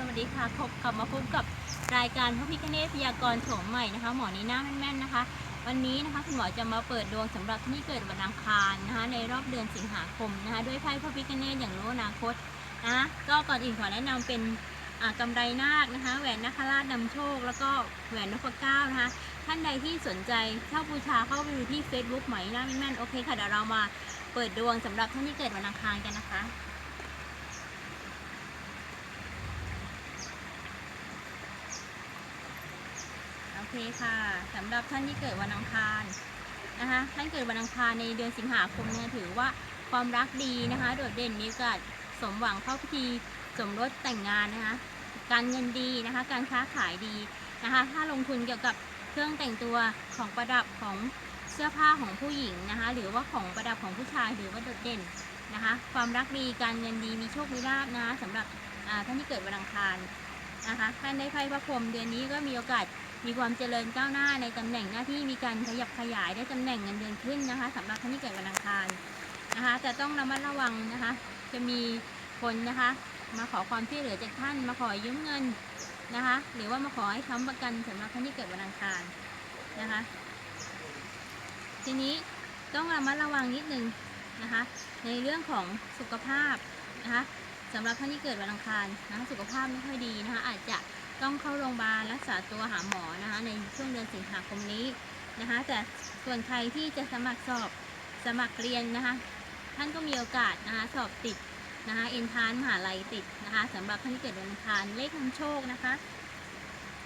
สวัสดีค่ะพบกลับมาพบกับรายการพระพิคเนตพยากรณ์โฉมใหม่นะคะหมอนี้หน้าแม่นๆนะคะ วันนี้นะคะคุณหมอจะมาเปิดดวงสำหรับที่เกิดวันอังคารนะคะในรอบเดือนสิงหาคมนะคะด้วยไพ่พระพิคเนตอย่างรู้อนาคตนะก็ก่อนอื่นขอแนะนำเป็นอ่าไรนาคนะคะแหวนนาคราชนำโชค แล้วก็แหวนนพเก้านะคะท่านใดที่สนใจเช่าบูชาเข้าไปดูที่ Facebook หมอนีหน้าแม่นๆโอเคค่ะเดี๋ยวเรามาเปิดดวงสำหรับท่านที่เกิดวันอังคารกันนะคะ เคค่ะสำหรับท่านที่เกิดวันอังคารนะคะท่านเกิดวันอังคารในเดือนสิงหาคมเนี่ยถือว่าความรักดีนะคะ โดดเด่นมีโอกาสสมหวังเข้าพิธีสมรสแต่งงานนะคะ การเงินดีนะคะ การค้าขายดีนะคะ ถ้าลงทุนเกี่ยวกับเครื่องแต่งตัวของประดับของเสื้อผ้าของผู้หญิงนะคะ หรือว่าของประดับของผู้ชายถือว่าโดดเด่นนะคะ ความรักดีการเงินดีมีโชคมีลาภนะคะสำหรับท่านที่เกิดวันอังคารนะคะท่านได้ไพ่พระพรหมเดือนนี้ก็มีโอกาส มีความเจริญก้าวหน้าในตำแหน่งหน้าที่มีการขยับขยายได้ตำแหน่งเงินเดือนขึ้นนะคะสำหรับท่านที่เกิดวันอังคารนะคะแต่ต้องระมัดระวังนะคะ จะมีคนนะคะ มาขอความช่วยเหลือจากท่านมาขอยืมเงินนะคะ หรือว่ามาขอให้ค้ำประกันสำหรับท่านที่เกิดวันอังคารนะคะ ทีนี้ต้องระมัดระวังนิดนึงนะคะ ในเรื่องของสุขภาพนะคะสำหรับท่านที่เกิดวันอังคารนะคะสุขภาพไม่ค่อยดีนะคะ อาจจะ ต้องเข้าโรงพยาบาลรักษาตัวหาหมอนะคะในช่วงเดือนสิงหาคมนี้นะคะแต่ส่วนใครที่จะสมัครสอบสมัครเรียนนะคะท่านก็มีโอกาสนะคะสอบติดนะคะเอ็นทานมหาลัยติดนะคะสำหรับท่านที่เกิดวันอังคารเลขนำโชคนะคะ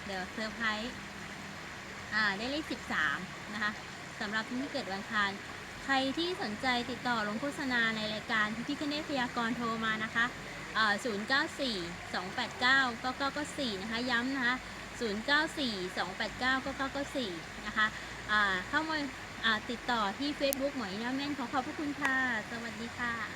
เดี๋ยวเซอร์ไพรส์อ่าได้เลข13นะคะสำหรับท่านที่เกิดวันอังคารใครที่สนใจติดต่อลงโฆษณาในรายการพี่คเนศพยากรโทรมานะคะ 094 289 9994 นะคะ ย้ำนะคะ 094 289 9994นะคะเข้ามาาติดต่อที่ Facebook หมอยน้าแม่นขอขอบพระคุณค่ะ สวัสดีค่ะ